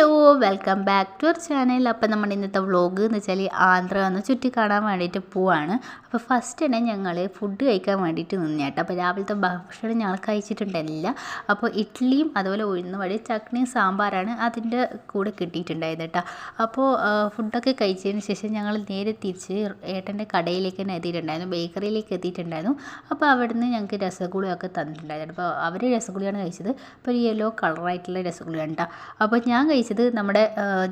Hello welcome back to our channel അപ്പോൾ നമ്മുടെ ഇന്നത്തെ വ്ളോഗ് എന്ന് വെച്ചാൽ ആന്ധ്ര ഒന്ന് ചുറ്റി കാണാൻ വേണ്ടിയിട്ട് പോവാണ്. അപ്പോൾ ഫസ്റ്റ് തന്നെ ഞങ്ങൾ ഫുഡ് കഴിക്കാൻ വേണ്ടിയിട്ട് നിന്നേട്ടോ അപ്പോൾ രാവിലത്തെ ഭക്ഷണം ഞങ്ങൾ കഴിച്ചിട്ടുണ്ടായിരുന്നില്ല. അപ്പോൾ ഇഡ്ഡലിയും അതുപോലെ ഉഴുന്ന വടി ചട്നിയും സാമ്പാറാണ് അതിന്റെ കൂടെ കിട്ടിയിട്ടുണ്ടായത് കേട്ടോ അപ്പോൾ ഫുഡൊക്കെ കഴിച്ചതിന് ശേഷം ഞങ്ങൾ നേരെ തിരിച്ച് ഏട്ടന്റെ കടയിലേക്ക് തന്നെ എത്തിയിട്ടുണ്ടായിരുന്നു. ബേക്കറിയിലേക്ക് എത്തിയിട്ടുണ്ടായിരുന്നു. അപ്പോൾ അവിടുന്ന് ഞങ്ങൾക്ക് രസഗുളയൊക്കെ തന്നിട്ടുണ്ടായിരുന്നു. അപ്പോൾ അവർ രസഗുളിയാണ് കഴിച്ചത്. അപ്പോൾ യെല്ലോ കളറായിട്ടുള്ള രസഗുളിയാണ് കേട്ടോ അപ്പോൾ ഞാൻ കഴിച്ചത് നമ്മുടെ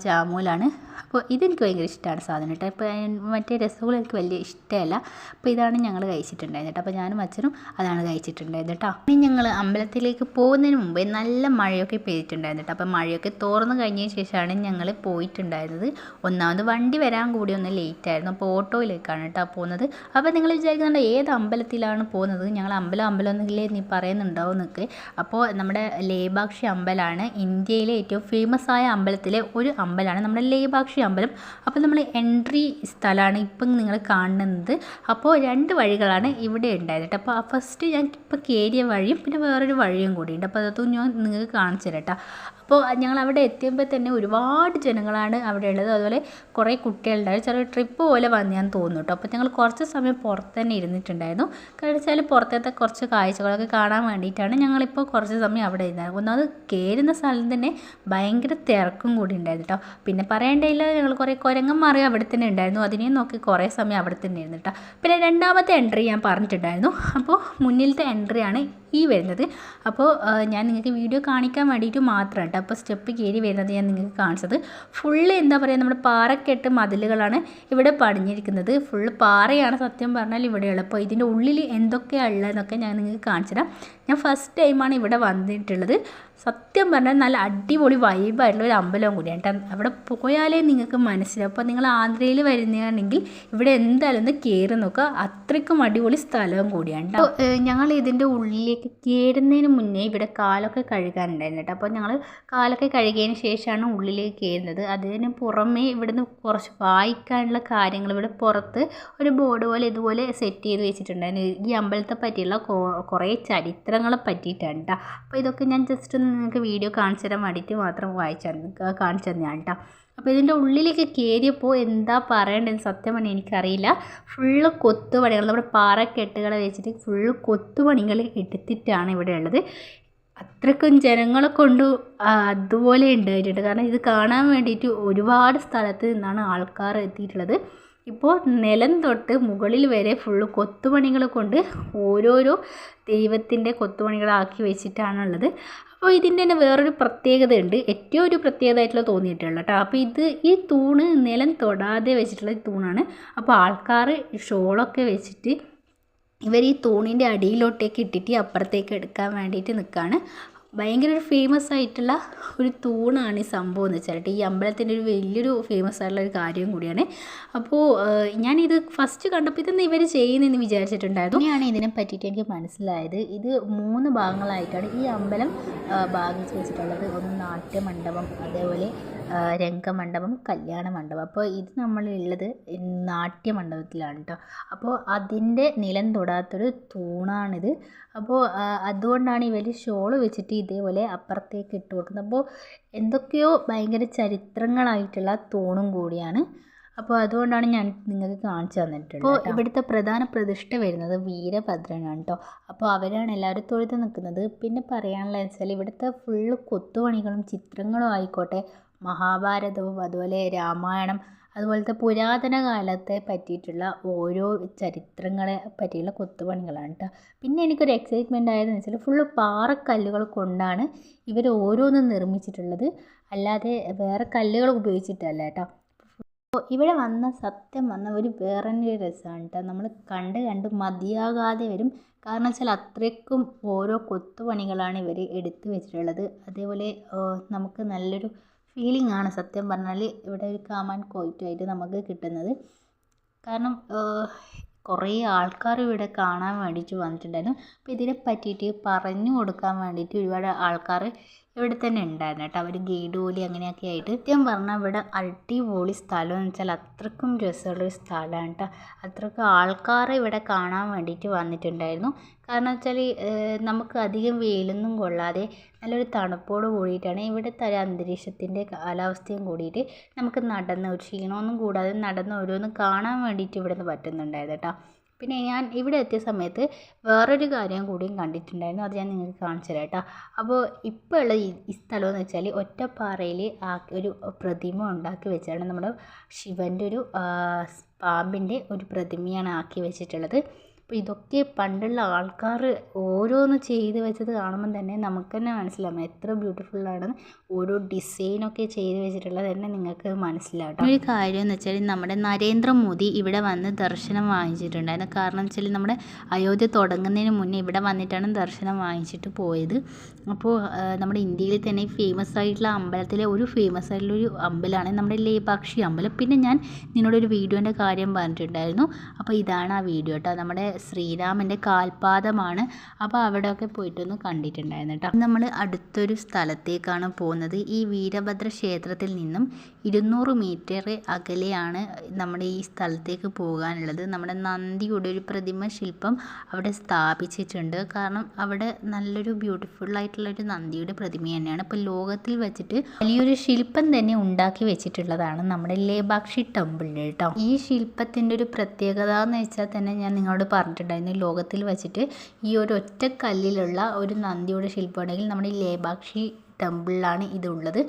ജാമൂലാണ് അപ്പോൾ ഇതെനിക്ക് ഭയങ്കര ഇഷ്ടമാണ് സാധനം കേട്ടോ. ഇപ്പോൾ മറ്റേ രസഗുള എനിക്ക് വലിയ ഇഷ്ടമല്ല. അപ്പോൾ ഇതാണ് ഞങ്ങൾ കഴിച്ചിട്ടുണ്ടായിരുന്നത് കേട്ടോ. അപ്പോൾ ഞാനും അച്ഛനും അതാണ് കഴിച്ചിട്ടുണ്ടായത് കേട്ടോ. ഇനി ഞങ്ങൾ അമ്പലത്തിലേക്ക് പോകുന്നതിന് മുമ്പേ നല്ല മഴയൊക്കെ പെയ്തിട്ടുണ്ടായിരുന്നു കേട്ടോ. അപ്പോൾ മഴയൊക്കെ തോർന്നു കഴിഞ്ഞതിന് ശേഷമാണ് ഞങ്ങൾ പോയിട്ടുണ്ടായിരുന്നത്. ഒന്നാമത് വണ്ടി വരാൻ കൂടി ഒന്ന് ലേറ്റ് ആയിരുന്നു അപ്പോൾ ഓട്ടോയിലേക്കാണ് കേട്ടോ പോകുന്നത്. അപ്പോൾ നിങ്ങൾ വിചാരിക്കുന്നുണ്ട് ഏത് അമ്പലത്തിലാണ് പോകുന്നത്? ഞങ്ങൾ അമ്പലം അമ്പലം എന്നില്ലേ നീ പറയുന്നുണ്ടാവും എന്നൊക്കെ അപ്പോൾ നമ്മുടെ ലേബാക്ഷി അമ്പലമാണ് ഇന്ത്യയിലെ ഏറ്റവും ഫേമസ് ആയ അമ്പലത്തിലെ ഒരു അമ്പലമാണ്. നമ്മുടെ ലേബാക്ഷി അമ്പലം. അപ്പോൾ നമ്മൾ എൻട്രി സ്ഥലമാണ് ഇപ്പം നിങ്ങൾ കാണുന്നത്. അപ്പോൾ രണ്ട് വഴികളാണ് ഇവിടെ ഉണ്ടായത് അപ്പോൾ ഫസ്റ്റ് ഞാൻ ഇപ്പോൾ കയറിയ വഴിയും പിന്നെ വേറൊരു വഴിയും കൂടി ഉണ്ട് അപ്പോൾ അതൊന്നും ഞാൻ നിങ്ങൾക്ക് കാണിച്ചു തരാം അപ്പോൾ ഞങ്ങൾ അവിടെ എത്തിയപ്പോൾ തന്നെ ഒരുപാട് ജനങ്ങളാണ് അവിടെ ഉള്ളത്. അതുപോലെ കുറേ കുട്ടികളുണ്ടായിരുന്നു. ചെറിയ ട്രിപ്പ് പോലെ വന്ന് ഞാൻ തോന്നുന്നു കേട്ടോ. അപ്പോൾ ഞങ്ങൾ കുറച്ച് സമയം പുറത്ത് തന്നെ ഇരുന്നിട്ടുണ്ടായിരുന്നു. കാരണം വെച്ചാൽ പുറത്തത്തെ കുറച്ച് കാഴ്ചകളൊക്കെ കാണാൻ വേണ്ടിയിട്ടാണ് ഞങ്ങളിപ്പോൾ കുറച്ച് സമയം അവിടെ ഇരുന്നത്. ഒന്നാമത് കയറുന്ന സ്ഥലം തന്നെ ഭയങ്കര തിരക്കും കൂടി ഉണ്ടായിരുന്നു കേട്ടോ പിന്നെ പറയേണ്ടതില്ല ഞങ്ങൾ കുറേ കുരങ്ങന്മാർ അവിടെ തന്നെ ഉണ്ടായിരുന്നു. അതിനെയും നോക്കി കുറേ സമയം അവിടെ തന്നെ ഇരുന്നു കേട്ടോ പിന്നെ രണ്ടാമത്തെ എൻട്രി ഞാൻ പറഞ്ഞിട്ടുണ്ടായിരുന്നു. അപ്പോൾ മുന്നിലത്തെ എൻട്രിയാണ് ഈ വരുന്നത്. അപ്പോൾ ഞാൻ നിങ്ങൾക്ക് വീഡിയോ കാണിക്കാൻ വേണ്ടിയിട്ട് മാത്രം കേട്ടോ. അപ്പോൾ സ്റ്റെപ്പ് കയറി വരുന്നത് ഞാൻ നിങ്ങൾക്ക് കാണിച്ചത്. ഫുള്ള് എന്താ പറയുക നമ്മുടെ പാറക്കെട്ട് മതിലുകളാണ് ഇവിടെ പണിഞ്ഞിരിക്കുന്നത്. ഫുള്ള് പാറയാണ് സത്യം പറഞ്ഞാൽ ഇവിടെയുള്ളത്. അപ്പോൾ ഇതിന്റെ ഉള്ളിൽ എന്തൊക്കെയാണ് ഉള്ളതെന്നൊക്കെ ഞാൻ നിങ്ങൾക്ക് കാണിച്ചുതരാം ഞാൻ ഫസ്റ്റ് ടൈമാണ് ഇവിടെ വന്നിട്ടുള്ളത്. സത്യം പറഞ്ഞാൽ നല്ല അടിപൊളി വൈബായിട്ടുള്ള ഒരു അമ്പലവും കൂടിയാണ് കേട്ടോ. അവിടെ പോയാലേ നിങ്ങൾക്ക് മനസ്സിലാവും. അപ്പോൾ നിങ്ങൾ ആന്ധ്രയിൽ വരുന്നതാണെങ്കിൽ ഇവിടെ എന്തായാലും ഒന്ന് കയറി നോക്കുക. അത്രയ്ക്കും അടിപൊളി സ്ഥലവും കൂടിയാണ് കേട്ടോ. ഞങ്ങൾ ഇതിന്റെ ഉള്ളിലേക്ക് കയറുന്നതിന് മുന്നേ ഇവിടെ കാലൊക്കെ കഴുകാനുണ്ടായിരുന്നു കേട്ടോ. അപ്പോൾ ഞങ്ങൾ കാലൊക്കെ കഴുകിയതിന് ശേഷമാണ് ഉള്ളിലേക്ക് കയറുന്നത് അതിന് പുറമേ ഇവിടുന്ന് കുറച്ച് വായിക്കാനുള്ള കാര്യങ്ങൾ ഇവിടെ പുറത്ത് ഒരു ബോർഡ് പോലെ ഇതുപോലെ സെറ്റ് ചെയ്ത് വെച്ചിട്ടുണ്ടായിരുന്നു. ഈ അമ്പലത്തെ പറ്റിയുള്ള കുറേ ചരിത്രങ്ങളെ പറ്റിയിട്ടാണ് കേട്ടോ. അപ്പോൾ ഇതൊക്കെ ഞാൻ ജസ്റ്റ് ഒന്ന് നിങ്ങൾക്ക് വീഡിയോ കാണിച്ചു തരാൻ വേണ്ടിയിട്ട് മാത്രം വായിച്ചായിരുന്നു കാണിച്ചു തന്നെയാണ് കേട്ടോ. അപ്പോൾ ഇതിന്റെ ഉള്ളിലേക്ക് കയറിയപ്പോൾ എന്താ പറയേണ്ടത് സത്യം പറഞ്ഞാൽ എനിക്കറിയില്ല. ഫുള്ള് കൊത്തുപണികൾ നമ്മുടെ പാറക്കെട്ടുകളെ വെച്ചിട്ട് ഫുള്ള് കൊത്തുപണികൾ എടുത്തിട്ടാണ് ഇവിടെ ഉള്ളത്. അത്രക്കും ജനങ്ങളെ കൊണ്ട് അതുപോലെ ഉണ്ടായിട്ടുണ്ട്. കാരണം ഇത് കാണാൻ വേണ്ടിയിട്ട് ഒരുപാട് സ്ഥലത്ത് നിന്നാണ് ആൾക്കാർ എത്തിയിട്ടുള്ളത്. ഇപ്പോൾ നിലം തൊട്ട് മുകളിൽ വരെ ഫുള്ള് കൊത്തുപണികൾ കൊണ്ട് ഓരോരോ ദൈവത്തിന്റെ കൊത്തുപണികളാക്കി വെച്ചിട്ടാണുള്ളത്. അപ്പോൾ ഇതിന്റെ തന്നെ വേറൊരു പ്രത്യേകത ഉണ്ട് ഏറ്റവും ഒരു പ്രത്യേകതയായിട്ടുള്ള തോന്നിയിട്ടുള്ളത് കേട്ടോ. അപ്പോൾ ഇത് ഈ തൂണ് നിലം തൊടാതെ വെച്ചിട്ടുള്ള തൂണാണ്. അപ്പോൾ ആൾക്കാർ ഷോളൊക്കെ വെച്ചിട്ട് ഇവർ ഈ തൂണിന്റെ അടിയിലോട്ടേക്ക് ഇട്ടിട്ട് അപ്പുറത്തേക്ക് എടുക്കാൻ വേണ്ടിയിട്ട് നിൽക്കുകയാണ് ഭയങ്കര ഒരു ഫേമസ് ആയിട്ടുള്ള ഒരു തൂണാണ് ഈ സംഭവം എന്ന് വെച്ചാൽ ഈ അമ്പലത്തിന്റെ ഒരു വലിയൊരു ഫേമസ് ആയിട്ടുള്ള ഒരു കാര്യം കൂടിയാണ്. അപ്പോൾ ഞാനിത് ഫസ്റ്റ് കണ്ടപ്പോൾ ഇതൊന്നും ഇവർ ചെയ്യുന്നതെന്ന് വിചാരിച്ചിട്ടുണ്ടായിരുന്നു. ഞാൻ ഇതിനെ പറ്റിയിട്ട് എനിക്ക് മനസ്സിലായത്. ഇത് മൂന്ന് ഭാഗങ്ങളായിട്ടാണ് ഈ അമ്പലം ഭാഗിച്ച് വെച്ചിട്ടുള്ളത്. ഒന്ന് നാട്യമണ്ഡപം അതേപോലെ രംഗമണ്ഡപം കല്യാണ മണ്ഡപം അപ്പോൾ ഇത് നമ്മളുള്ളത് നാട്യമണ്ഡപത്തിലാണ് കേട്ടോ അപ്പോൾ അതിന്റെ നിലം തൊടാത്തൊരു തൂണാണിത്. അപ്പോൾ അതുകൊണ്ടാണ് ഇവർ ഷോൾ വെച്ചിട്ട് ഇതേപോലെ അപ്പുറത്തേക്ക് ഇട്ട് കൊടുക്കുന്നത്. അപ്പോൾ എന്തൊക്കെയോ ഭയങ്കര ചരിത്രങ്ങളായിട്ടുള്ള തൂണും കൂടിയാണ്. അപ്പോൾ അതുകൊണ്ടാണ് ഞാൻ നിങ്ങൾക്ക് കാണിച്ചു തന്നിട്ടുള്ളത് അപ്പോൾ ഇവിടുത്തെ പ്രധാന പ്രതിഷ്ഠ വരുന്നത് വീരഭദ്രനാണ് കേട്ടോ അപ്പോൾ അവരാണ് എല്ലാവരും തൊഴുത് നിൽക്കുന്നത്. പിന്നെ പറയാനുള്ളത് വെച്ചാൽ ഇവിടുത്തെ ഫുള്ള് കൊത്തുപണികളും ചിത്രങ്ങളും ആയിക്കോട്ടെ മഹാഭാരതവും അതുപോലെ രാമായണം അതുപോലത്തെ പുരാതന കാലത്തെ പറ്റിയിട്ടുള്ള ഓരോ ചരിത്രങ്ങളെ പറ്റിയുള്ള കൊത്തുപണികളാണ് കേട്ടോ പിന്നെ എനിക്കൊരു എക്സൈറ്റ്മെന്റ് ആയതെന്ന് വെച്ചാൽ ഫുള്ള് പാറക്കല്ലുകൾ കൊണ്ടാണ് ഇവർ ഓരോന്നും നിർമ്മിച്ചിട്ടുള്ളത്. അല്ലാതെ വേറെ കല്ലുകൾ ഉപയോഗിച്ചിട്ടല്ല കേട്ടോ ഇവിടെ വന്ന സത്യം വന്ന ഒരു വേറെ രസമാണ് കേട്ടോ നമ്മൾ കണ്ട് കണ്ട് മതിയാകാതെ വരും. കാരണം വെച്ചാൽ അത്രയ്ക്കും ഓരോ കൊത്തുപണികളാണ് ഇവർ എടുത്തു വെച്ചിട്ടുള്ളത്. അതേപോലെ നമുക്ക് നല്ലൊരു ഫീലിംഗ് ആണ് സത്യം പറഞ്ഞാൽ ഇവിടെ ഒരു കാമൻ ആൻഡ് ക്വയറ്റായിട്ട് നമുക്ക് കിട്ടുന്നത്. കാരണം കുറേ ആൾക്കാർ ഇവിടെ കാണാൻ വേണ്ടിയിട്ട് വന്നിട്ടുണ്ടായിരുന്നു. അപ്പോൾ ഇതിനെ പറ്റിയിട്ട് പറഞ്ഞു കൊടുക്കാൻ വേണ്ടിയിട്ട് ഒരുപാട് ആൾക്കാർ ഇവിടെ തന്നെ ഉണ്ടായിരുന്നു കേട്ടോ. അവർ ഗൈഡ് പോലെ അങ്ങനെയൊക്കെ ആയിട്ട്. സത്യം പറഞ്ഞാൽ ഇവിടെ അടിപൊളി സ്ഥലം എന്ന് വെച്ചാൽ അത്രക്കും രസമുള്ളൊരു സ്ഥലമാണ് കേട്ടോ. അത്രക്കും ആൾക്കാർ ഇവിടെ കാണാൻ വേണ്ടിയിട്ട് വന്നിട്ടുണ്ടായിരുന്നു. കാരണം വെച്ചാൽ നമുക്ക് അധികം വെയിലൊന്നും കൊള്ളാതെ നല്ലൊരു തണുപ്പോട് കൂടിയിട്ടാണ് ഇവിടുത്തെ ഒരു അന്തരീക്ഷത്തിന്റെ കാലാവസ്ഥയും കൂടിയിട്ട് നമുക്ക് നടന്ന് ഒരു ക്ഷീണമൊന്നും കൂടാതെ നടന്ന് ഓരോന്ന് കാണാൻ വേണ്ടിയിട്ട് ഇവിടെ നിന്ന് പറ്റുന്നുണ്ടായിരുന്നു കേട്ടോ. പിന്നെ ഞാൻ ഇവിടെ എത്തിയ സമയത്ത് വേറൊരു കാര്യം കൂടിയും കണ്ടിട്ടുണ്ടായിരുന്നു. അത് ഞാൻ നിങ്ങൾക്ക് കാണിച്ചു തരാം കേട്ടോ. അപ്പോൾ ഇപ്പോൾ ഉള്ള ഈ സ്ഥലം എന്ന് വെച്ചാൽ ഒറ്റപ്പാറയിൽ ആ ഒരു പ്രതിമ ഉണ്ടാക്കി വെച്ചാണ് നമ്മുടെ ശിവന്റെ ഒരു പാമ്പിന്റെ ഒരു പ്രതിമയാണ് ആക്കി വെച്ചിട്ടുള്ളത്. അപ്പോൾ ഇതൊക്കെ പണ്ടുള്ള ആൾക്കാർ ഓരോന്ന് ചെയ്ത് വെച്ചത് കാണുമ്പം തന്നെ നമുക്ക് തന്നെ മനസ്സിലാവും എത്ര ബ്യൂട്ടിഫുള്ളാണെന്ന് ഓരോ ഡിസൈനൊക്കെ ചെയ്ത് വെച്ചിട്ടുള്ളത് തന്നെ നിങ്ങൾക്ക് മനസ്സിലാവും ഒരു കാര്യം എന്ന് വെച്ചാൽ നമ്മുടെ നരേന്ദ്രമോദി ഇവിടെ വന്ന് ദർശനം വാങ്ങിച്ചിട്ടുണ്ടായിരുന്നു. കാരണം വെച്ചാൽ നമ്മുടെ അയോധ്യ തുടങ്ങുന്നതിന് മുന്നേ ഇവിടെ വന്നിട്ടാണ് ദർശനം വാങ്ങിച്ചിട്ട് പോയത്. അപ്പോൾ നമ്മുടെ ഇന്ത്യയിൽ തന്നെ ഫേമസ് ആയിട്ടുള്ള അമ്പലത്തിലെ ഒരു ഫേമസ് ആയിട്ടുള്ള ഒരു അമ്പലമാണ് നമ്മുടെ ലേപാക്ഷി അമ്പലം. പിന്നെ ഞാൻ നിന്നോടൊരു വീഡിയോന്റെ കാര്യം പറഞ്ഞിട്ടുണ്ടായിരുന്നു. അപ്പോൾ ഇതാണ് ആ വീഡിയോ കേട്ടോ നമ്മുടെ ശ്രീരാമന്റെ കാൽപാദമാണ്. അപ്പോൾ അവിടെയൊക്കെ പോയിട്ടൊന്ന് കണ്ടിട്ടുണ്ടായിരുന്നു കേട്ടോ. നമ്മൾ അടുത്തൊരു സ്ഥലത്തേക്കാണ് പോകുന്നത്. ഈ വീരഭദ്ര ക്ഷേത്രത്തിൽ നിന്നും ഇരുന്നൂറ് മീറ്റർ അകലെയാണ് നമ്മുടെ ഈ സ്ഥലത്തേക്ക് പോകാനുള്ളത്. നമ്മുടെ നന്ദിയുടെ ഒരു പ്രതിമ ശില്പം അവിടെ സ്ഥാപിച്ചിട്ടുണ്ട്. കാരണം അവിടെ നല്ലൊരു ബ്യൂട്ടിഫുൾ ആയിട്ടുള്ള ഒരു നന്ദിയുടെ പ്രതിമ തന്നെയാണ്. ഇപ്പോൾ ലോകത്തിൽ വെച്ചിട്ട് വലിയൊരു ശില്പം തന്നെ ഉണ്ടാക്കി വെച്ചിട്ടുള്ളതാണ് നമ്മുടെ ലേബാക്ഷി ടെമ്പിളിൽ കേട്ടോ. ഈ ശില്പത്തിന്റെ ഒരു പ്രത്യേകത എന്ന് വെച്ചാൽ തന്നെ ഞാൻ നിങ്ങളോട് പറഞ്ഞിട്ടുണ്ടായിരുന്നു. ലോകത്തിൽ വച്ചിട്ട് ഈ ഒരു ഒറ്റ കല്ലിലുള്ള ഒരു നന്ദിയുടെ ശില്പമാണെങ്കിൽ നമ്മുടെ ഈ ലേബാക്ഷി ടെമ്പിളിലാണ് ഇതുള്ളത്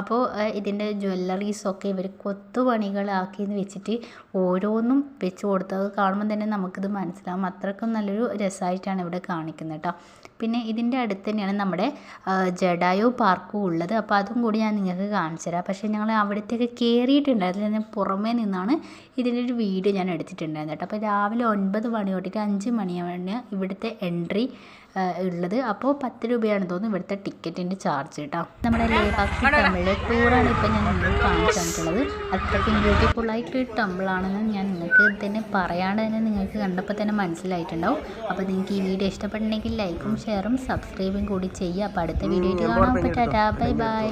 അപ്പോൾ ഇതിന്റെ ജ്വല്ലറീസൊക്കെ ഇവർ കൊത്തുപണികളാക്കി വെച്ചിട്ട് ഓരോന്നും വെച്ച് കൊടുത്തത് കാണുമ്പോൾ തന്നെ നമുക്കിത് മനസ്സിലാവും. അത്രക്കും നല്ലൊരു രസമായിട്ടാണ് ഇവിടെ കാണിക്കുന്നത് കേട്ടോ പിന്നെ ഇതിന്റെ അടുത്ത് തന്നെയാണ് നമ്മുടെ ജഡായു പാർക്കും ഉള്ളത്. അപ്പോൾ അതും കൂടി ഞാൻ നിങ്ങൾക്ക് കാണിച്ചു തരാം. പക്ഷേ ഞങ്ങൾ അവിടത്തേക്ക് കയറിയിട്ടുണ്ടായിരുന്നില്ല ഞാൻ പുറമേ നിന്നാണ് ഇതിന്റെ ഒരു വീഡിയോ ഞാൻ എടുത്തിട്ടുണ്ടായിരുന്നു കേട്ടോ അപ്പോൾ രാവിലെ ഒൻപത് മണി തൊട്ടിട്ട് അഞ്ച് മണിയാണ് ഇവിടുത്തെ എൻട്രി ഉള്ളത്. അപ്പോൾ പത്ത് രൂപയാണ് തോന്നുന്നു ഇവിടുത്തെ ടിക്കറ്റിന്റെ ചാർജ് കേട്ടോ നമ്മുടെ ലേപാക്ഷി ടെമ്പിളിലെ ടൂറാണ് ഇപ്പം ഞാൻ നിങ്ങൾക്ക് കാണിച്ചു തന്നിട്ടുള്ളത് അത്രയ്ക്കും ബ്യൂട്ടിഫുൾ ആയിട്ടൊരു ടെമ്പിളാണെന്ന് ഞാൻ നിങ്ങൾക്ക് തന്നെ പറയാണ്ട് തന്നെ നിങ്ങൾക്ക് കണ്ടപ്പോൾ തന്നെ മനസ്സിലായിട്ടുണ്ടാവും. അപ്പോൾ നിങ്ങൾക്ക് ഈ വീഡിയോ ഇഷ്ടപ്പെട്ടിട്ടുണ്ടെങ്കിൽ ലൈക്കും ഷെയറും സബ്സ്ക്രൈബും കൂടി ചെയ്യുക. അപ്പോൾ അടുത്ത വീഡിയോ ആയിട്ട് കാണാം. അപ്പോൾ ടാറ്റാ ബൈ ബൈ